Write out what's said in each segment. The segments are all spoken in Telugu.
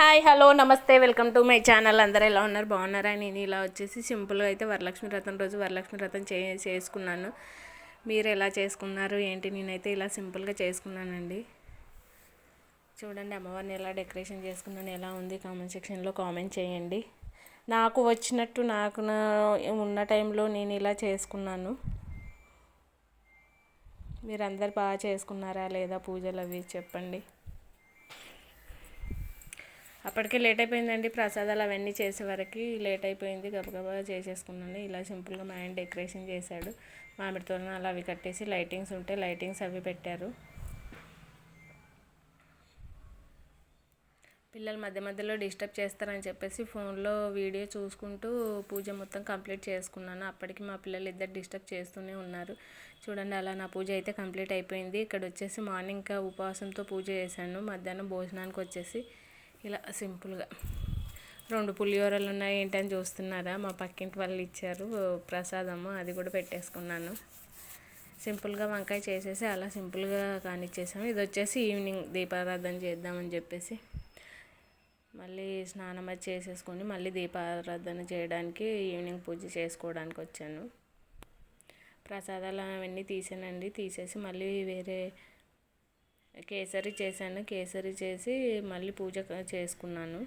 Hi hello namaste welcome to my channel. అందరూ ఎలా ఉన్నారు? బాగున్నారా? నేను ఇలా వచ్చేసి సింపుల్గా అయితే వరలక్ష్మి వ్రతం రోజు వరలక్ష్మి వ్రతం చే చేసుకున్నాను. మీరు ఎలా చేసుకున్నారు? ఏంటి? నేనైతే ఇలా సింపుల్గా చేసుకున్నానండి. చూడండి అమ్మవారిని ఎలా డెకరేషన్ చేసుకున్నాను ఎలా ఉంది? కామెంట్ సెక్షన్లో కామెంట్ చేయండి. నాకు వచ్చినట్టు నాకు నా ఉన్న టైంలో నేను ఇలా చేసుకున్నాను. మీరందరు బాగా చేసుకున్నారా? లేదా పూజలు అవి చెప్పండి. అప్పటికే లేట్ అయిపోయిందండి. ప్రసాదాలు అవన్నీ చేసే వరకు లేట్ అయిపోయింది. గబగబా చేసేసుకున్నాను. ఇలా సింపుల్గా మా ఆయన డెకరేషన్ చేశాడు. మామిడి తోరణాలు అవి కట్టేసి లైటింగ్స్ ఉంటే లైటింగ్స్ అవి పెట్టారు. పిల్లలు మధ్య మధ్యలో డిస్టర్బ్ చేస్తారని చెప్పేసి ఫోన్లో వీడియో చూసుకుంటూ పూజ మొత్తం కంప్లీట్ చేసుకున్నాను. అప్పటికి మా పిల్లలు ఇద్దరు డిస్టర్బ్ చేస్తూనే ఉన్నారు. చూడండి అలా నా పూజ అయితే కంప్లీట్ అయిపోయింది. ఇక్కడ వచ్చేసి మార్నింగ్ ఇంకా ఉపవాసంతో పూజ చేశాను. మధ్యాహ్నం భోజనానికి వచ్చేసి ఇలా సింపుల్గా. రెండు పులిహోరలు ఉన్నాయి ఏంటని చూస్తున్నారా? మా పక్కింటి వాళ్ళు ఇచ్చారు ప్రసాదము అది కూడా పెట్టేసుకున్నాను. సింపుల్గా వంకాయ చేసేసి అలా సింపుల్గా కానిచ్చేసాము. ఇది వచ్చేసి ఈవినింగ్ దీపారాధన చేద్దామని చెప్పేసి. మళ్ళీ స్నానం అది చేసేసుకొని మళ్ళీ దీపారాధన చేయడానికి ఈవినింగ్ పూజ చేసుకోవడానికి వచ్చాను. ప్రసాదాలు అవన్నీ తీసానండి. తీసేసి మళ్ళీ వేరే కేసరి చేశాను. కేసరి చేసి మళ్ళీ పూజ చేసుకున్నాను.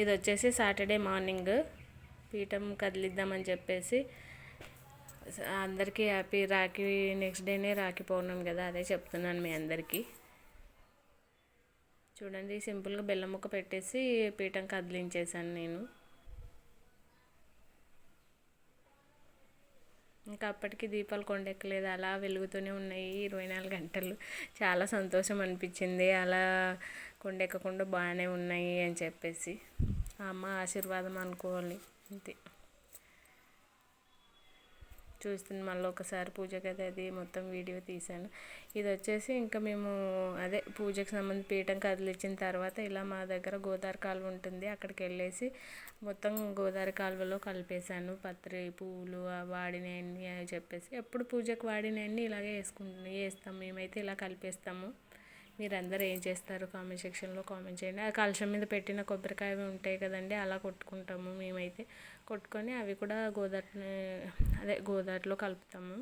ఇది వచ్చేసి సాటర్డే మార్నింగ్. పీఠం కదిలిద్దామని చెప్పేసి అందరికీ హ్యాపీ రాఖీ నెక్స్ట్ డేనే రాఖీ పౌర్ణమి కదా అదే చెప్తున్నాను మీ అందరికీ. చూడండి సింపుల్గా బెల్లం ముక్క పెట్టేసి పీఠం కదిలించేసాను నేను. ఇంకా అప్పటికి దీపాలు కొండెక్కలేదు. అలా వెలుగుతూనే ఉన్నాయి ఇరవై నాలుగు గంటలు. చాలా సంతోషం అనిపించింది. అలా కొండెక్కకుండా బాగానే ఉన్నాయి అని చెప్పేసి. అమ్మ ఆశీర్వాదం అనుకోవాలి. అంతే. చూస్తుంది మళ్ళీ ఒకసారి పూజ గది అది మొత్తం వీడియో తీశాను. ఇది వచ్చేసి ఇంకా మేము అదే పూజకు సంబంధించి పీఠం కదిలిచ్చిన తర్వాత ఇలా మా దగ్గర గోదావరి కాలువ ఉంటుంది. అక్కడికి వెళ్ళేసి మొత్తం గోదావరి కాలువలో కలిపేశాను. పత్రి పువ్వులు వాడినవన్నీ అని చెప్పేసి ఎప్పుడు పూజకు వాడినవన్నీ ఇలాగే వేసుకుంటాం వేస్తాం. మేమైతే ఇలా కలిపేస్తాము. మీరందరూ ఏం చేస్తారు? కామెంట్ సెక్షన్లో కామెంట్ చేయండి. ఆ కలశం మీద పెట్టిన కొబ్బరికాయ ఉంటాయి కదండి అలా కొట్టుకుంటాము మేమైతే. కొట్టుకొని అవి కూడా గోదాటిని అదే గోదాటిలో కలుపుతాము.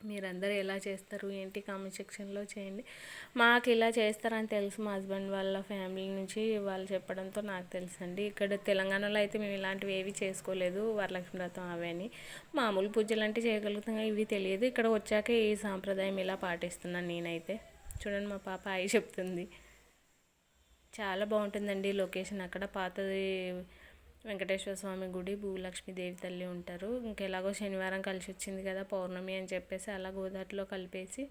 మీరందరూ ఎలా చేస్తారు? ఏంటి కామెంట్ సెక్షన్లో చేయండి. మాకు ఇలా చేస్తారని తెలుసు మా హస్బెండ్ వాళ్ళ ఫ్యామిలీ నుంచి. వాళ్ళు చెప్పడంతో నాకు తెలుసండి. ఇక్కడ తెలంగాణలో అయితే మేము ఇలాంటివి ఏవి చేసుకోలేదు. వరలక్ష్మి వ్రతం అవని మామూలు పూజలు అంటే చేయగలుగుతాం ఇవి తెలియదు. ఇక్కడ వచ్చాక ఈ సాంప్రదాయం ఇలా పాటిస్తున్నాను నేనైతే. చూడండి మా పాప అయి చెప్తుంది. చాలా బాగుంటుందండి లొకేషన్. అక్కడ పాతది వెంకటేశ్వర స్వామి గుడి భూలక్ష్మీదేవి తల్లి ఉంటారు. ఇంకెలాగో శనివారం కలిసి వచ్చింది కదా పౌర్ణమి అని చెప్పేసి అలా గోదావరిలో కలిపేసి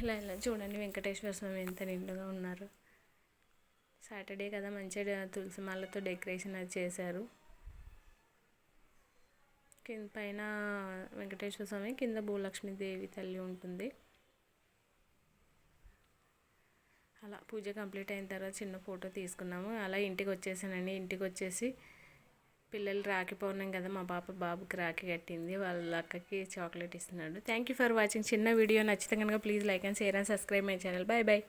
ఇలా ఇలా చూడండి వెంకటేశ్వర స్వామి ఎంత నిండుగా ఉన్నారు. సాటర్డే కదా మంచిగా తులసి మాలతో డెకరేషన్ అది చేశారు. కింద పైన వెంకటేశ్వర స్వామి కింద భూలక్ష్మీదేవి తల్లి ఉంటుంది. అలా పూజ కంప్లీట్ అయిన తర్వాత చిన్న ఫోటో తీసుకున్నాము. అలా ఇంటికి వచ్చేసానండి. ఇంటికి వచ్చేసి పిల్లలు రాఖీ పౌర్ణం కదా మా పాప బాబుకి రాఖీ కట్టింది. వాళ్ళ అక్కకి చాక్లెట్ ఇస్తున్నాడు. థ్యాంక్ యూ ఫర్ వాచింగ్ చిన్న వీడియో నచ్చితే కనుక please like and share and subscribe my channel bye bye